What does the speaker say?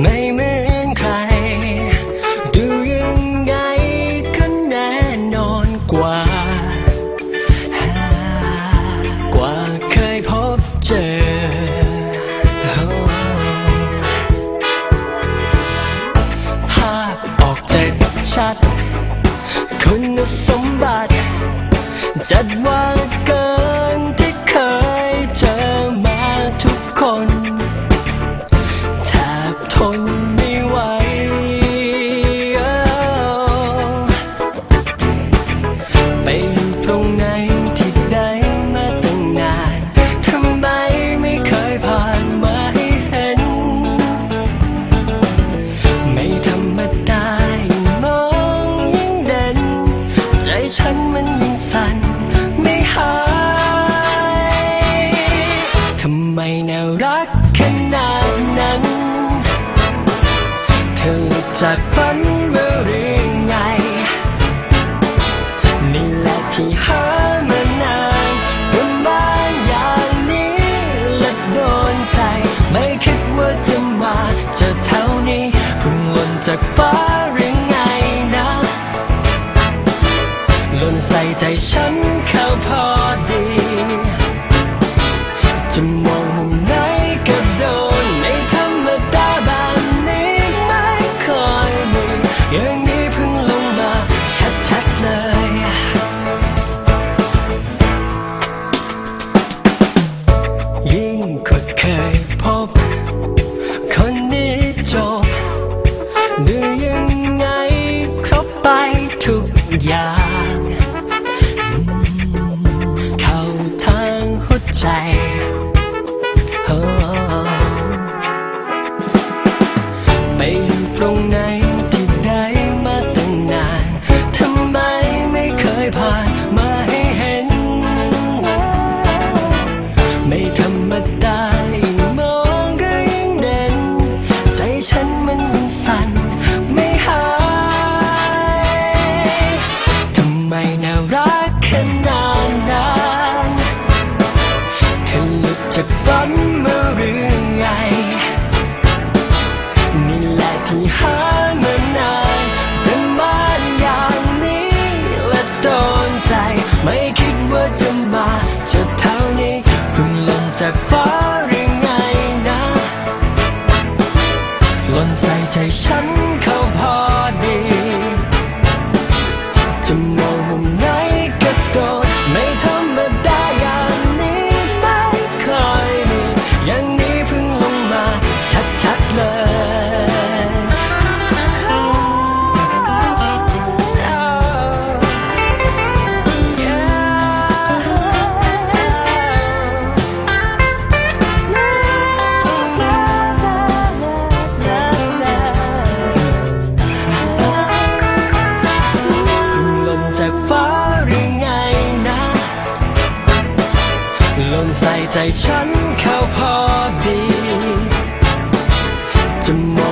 ไม่เหมือนใคร ดูยังไงก็แน่นอนกว่า กว่าเคยพบเจอ ภาพออกใจชัด คุณสมบัติ จัดว่าเกินำไมน่ารักขนาดนั้น เธอจากฝันเมื่อหรือไง นี่แหละที่หามานานประมาณอย่างนี้และโดนใจ ไม่คิดว่าจะมาเจะเท่านี้เพิ่งหล่นจากฟ้าหรือไงนะหล่นใส่ใจฉันเข้าพอดี จบดูยังไงครบไปทุกอย่าง เข้าทางหัวใจ จากฝันเมื่อหรือไง นี่แหละที่หามานานเป็นบ้านอย่างนี้และโดนใจ ไม่คิดว่าจะมาจะเท่านี้เพิ่งหล่นจากฟ้า ใจฉันเข้าพอดี จะมอง